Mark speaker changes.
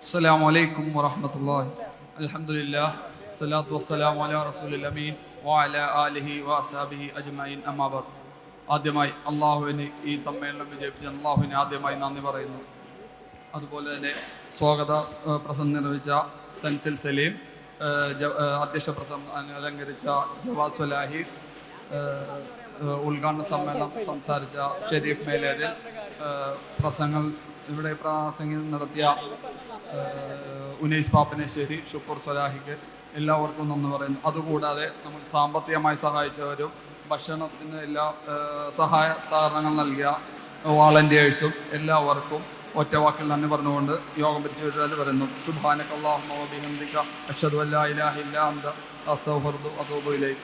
Speaker 1: السلام عليكم ورحمة الله الحمد لله الصلاة والسلام على رسول الأمين وعلى آله وأصحابه أجمعين أما بعد ആദ്യമായി അള്ളാഹുവിന് ഈ സമ്മേളനം വിജയിപ്പിച്ച അള്ളാഹുവിന് ആദ്യമായി നന്ദി പറയുന്നു അതുപോലെ തന്നെ സ്വാഗത ഏഹ്, പ്രസംഗം നിർവഹിച്ച സെൻസിൽ സലീം ഏഹ്, ജ- ഏഹ്, അധ്യക്ഷ പ്രസംഗം അലങ്കരിച്ച ജവാദ് സ്വലാഹി ഏഹ്, ഏഹ്, ഉദ്ഘാടന സമ്മേളനം സംസാരിച്ച ഷെരീഫ് മേലേതിൽ ഏഹ്, പ്രസംഗങ്ങൾ ഇവിടെ പ്രാസംഗം നടത്തിയ ഉനൈസ് പാപ്പനശ്ശേരി ഷുക്കൂർ സലാഹിക്ക് എല്ലാവർക്കും നന്ദി പറയുന്നു. അതുകൂടാതെ നമ്മൾ സാമ്പത്തികമായി സഹായിച്ചവരും ഭക്ഷണത്തിന് എല്ലാ സഹായ സഹകരണങ്ങൾ നൽകിയ വാളണ്ടിയേഴ്സും എല്ലാവർക്കും ഒറ്റ വാക്കിൽ നന്ദി പറഞ്ഞുകൊണ്ട് യോഗം പിരിച്ചുവിട്ടാൽ വരുന്നു അള്ളാഹു അഷദ് അല്ലാ ഇലാഹ ഇല്ലാ അന്ത അസ്തഹർദു വഅതൂബു ഇലൈക്.